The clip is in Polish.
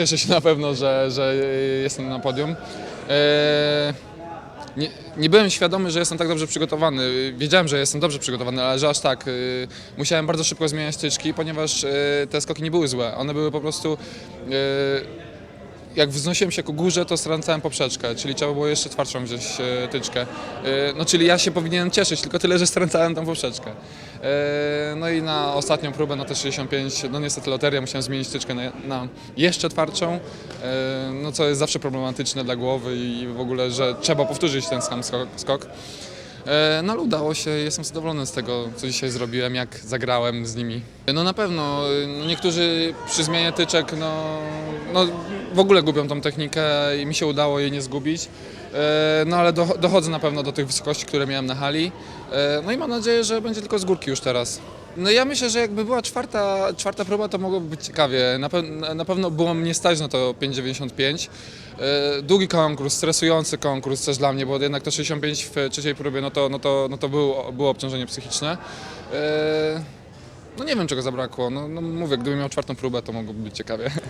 cieszę się na pewno, że, że jestem na podium. E, Nie, nie byłem świadomy, że jestem tak dobrze przygotowany. Wiedziałem, że jestem dobrze przygotowany, ale że aż tak. y, Musiałem bardzo szybko zmieniać styczki, ponieważ y, te skoki nie były złe. One były po prostu. Jak wznosiłem się ku górze, to stracałem poprzeczkę, czyli trzeba było jeszcze twardszą wziąć e, tyczkę. E, No czyli ja się powinienem cieszyć, tylko tyle, że stracałem tą poprzeczkę. E, No i na ostatnią próbę, na te 65, no niestety loteria, musiałem zmienić tyczkę na, na jeszcze twardszą, no co jest zawsze problematyczne dla głowy i w ogóle, że trzeba powtórzyć ten sam skok. No ale udało się, jestem zadowolony z tego, co dzisiaj zrobiłem, jak zagrałem z nimi. No na pewno, no niektórzy przy zmianie tyczek, no, no w ogóle gubią tą technikę i mi się udało jej nie zgubić. E, No ale do- dochodzę na pewno do tych wysokości, które miałem na hali. E, No i mam nadzieję, że będzie tylko z górki już teraz. No ja myślę, że jakby była czwarta, czwarta próba, to mogłoby być ciekawie. Na, pe- na pewno było mnie stać na to 5,95. E, Długi konkurs, stresujący konkurs też dla mnie, bo jednak to 65 w trzeciej próbie, no to, no to, no to było, było obciążenie psychiczne. No nie wiem czego zabrakło, no, no mówię, gdybym miał czwartą próbę, to mogłoby być ciekawie.